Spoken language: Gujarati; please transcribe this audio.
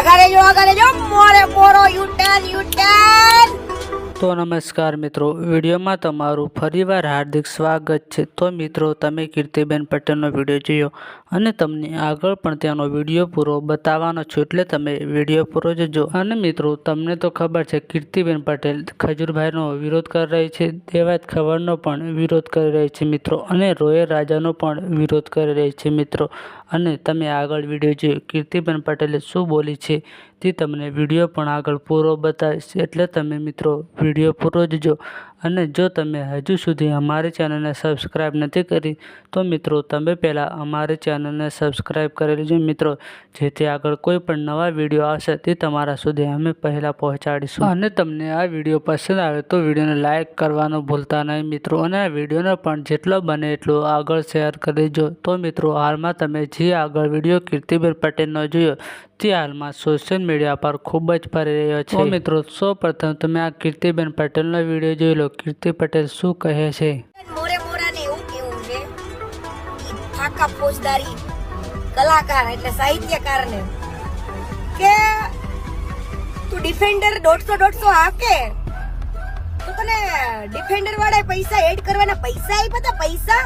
આગળ જો આગળ જો મોરે મોરો યુ ટર્ન યુ ટર્ન. તો નમસ્કાર મિત્રો, વિડીયોમાં તમારું ફરીવાર હાર્દિક સ્વાગત છે. તો મિત્રો, તમે કીર્તિબેન પટેલનો વીડિયો જોયો અને તમને આગળ પણ ત્યાંનો વીડિયો પૂરો બતાવવાનો છું, એટલે તમે વીડિયો પૂરો જોજો. અને મિત્રો, તમને તો ખબર છે, કીર્તિબેન પટેલ ખજૂરભાઈનો વિરોધ કરી રહી છે, દેવાયત ખબરનો પણ વિરોધ કરી રહી છે મિત્રો, અને રોયલ રાજાનો પણ વિરોધ કરી રહી છે મિત્રો. અને તમે આગળ વીડિયો જોયો, કીર્તિબેન પટેલે શું બોલી છે તે તમને વીડિયો પણ આગળ પૂરો બતાવીશ. એટલે તમે મિત્રો વીડિયો પૂરો જોજો. અને જો તમે હજુ સુધી અમારી ચેનલને સબસ્ક્રાઈબ નથી કરી, તો મિત્રો તમે પહેલાં અમારી ચેનલને સબસ્ક્રાઈબ કરી લેજો. મિત્રો, જેથી આગળ કોઈ પણ નવા વીડિયો આવશે તે તમારા સુધી અમે પહેલાં પહોંચાડીશું. અને તમને આ વીડિયો પસંદ આવે તો વિડીયોને લાઇક કરવાનું ભૂલતા નહીં મિત્રો. અને આ વિડીયોને પણ જેટલો બને એટલો આગળ શેર કરી દેજો. તો મિત્રો, હાલમાં તમે જે આગળ વીડિયો કીર્તિબેન પટેલનો જોયો, તે હાલમાં સોશિયલ મીડિયા પર ખૂબ જ ફરી રહ્યો છે. મિત્રો સૌ પ્રથમ તમે આ કીર્તિબેન પટેલનો વીડિયો જોઈ લો. કીર્તિ પટેલ શું કહે છે? મોરે મોરા ને એવું કેવું છે? ફાકા ફોજદારી કલાકાર એટલે સાહિત્યકાર ને કે તું ડિફેન્ડર દોઢસો દોઢસો આકે તો તને ડિફેન્ડર વાળા પૈસા એડ કરવાના પૈસા આપ્યા હતા પૈસા?